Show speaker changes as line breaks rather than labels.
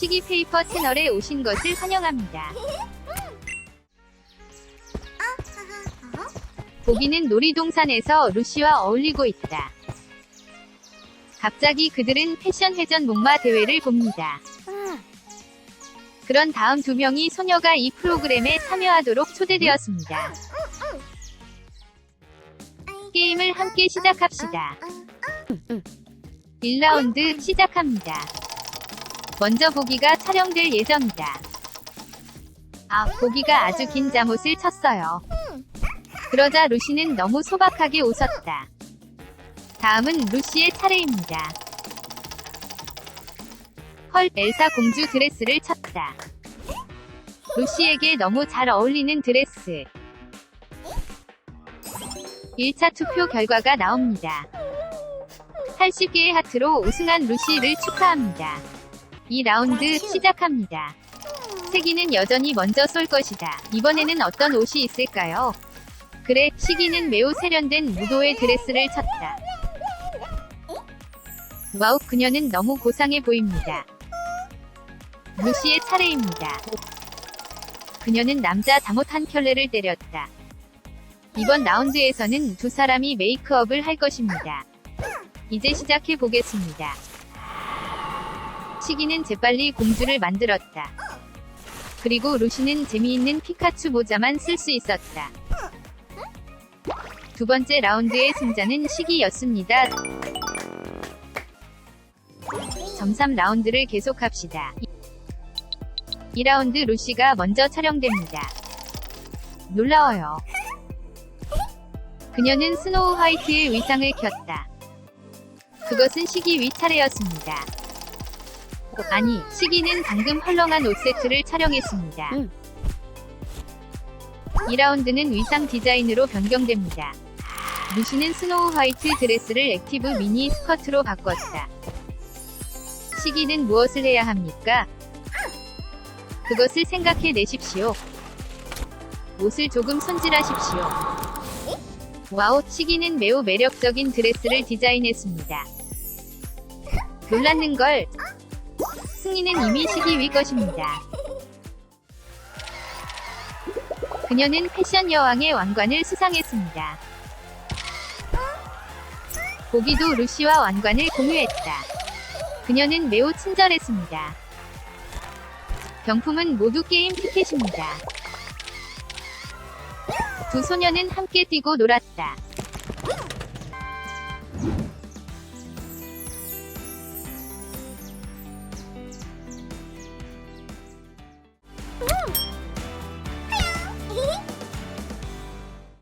시기 페이퍼 채널에 오신 것을 환영합니다. 보기는 놀이동산에서 루시와 어울리고 있다. 갑자기 그들은 패션 회전 목마 대회를 봅니다. 그런 다음 두 명이 소녀가 이 프로그램에 참여하도록 초대되었습니다. 게임을 함께 시작합시다. 1라운드 시작합니다. 먼저 보기가 촬영될 예정이다. 아, 보기가 아주 긴 잠옷을 쳤어요. 그러자 루시는 너무 소박하게 웃었다. 다음은 루시의 차례입니다. 헐, 엘사 공주 드레스를 쳤다. 루시에게 너무 잘 어울리는 드레스. 1차 투표 결과가 나옵니다. 80개의 하트로 우승한 루시를 축하합니다. 2라운드 시작합니다. 세기는 여전히 먼저 쏠 것이다. 이번에는 어떤 옷이 있을까요? 그래, 시기는 매우 세련된 무도의 드레스를 쳤다. 와우, 그녀는 너무 고상해 보입니다. 루시의 차례입니다. 그녀는 남자 잠옷 한 켤레를 때렸다. 이번 라운드에서는 두 사람이 메이크업을 할 것입니다. 이제 시작해 보겠습니다. 시기는 재빨리 공주를 만들었다. 그리고 루시는 재미있는 피카츄 모자만 쓸 수 있었다. 두 번째 라운드의 승자는 시기였습니다. 점삼 라운드를 계속합시다. 2라운드 루시가 먼저 촬영됩니다. 놀라워요. 그녀는 스노우 화이트의 의상을 켰다. 그것은 시기 위 차례였습니다. 아니, 시기는 방금 헐렁한 옷 세트를 촬영했습니다.
응.
2라운드는 의상 디자인으로 변경됩니다. 루시는 스노우 화이트 드레스를 액티브 미니 스커트로 바꿨다. 시기는 무엇을 해야 합니까? 그것을 생각해 내십시오. 옷을 조금 손질하십시오. 와우, 시기는 매우 매력적인 드레스를 디자인했습니다. 놀랐는 걸. 승리는 이미 시기 위 것입니다. 그녀는 패션 여왕의 왕관을 수상했습니다. 보기도 루시와 왕관을 공유했다. 그녀는 매우 친절했습니다. 병품은 모두 게임 티켓입니다. 두 소녀는 함께 뛰고 놀았다. Woo!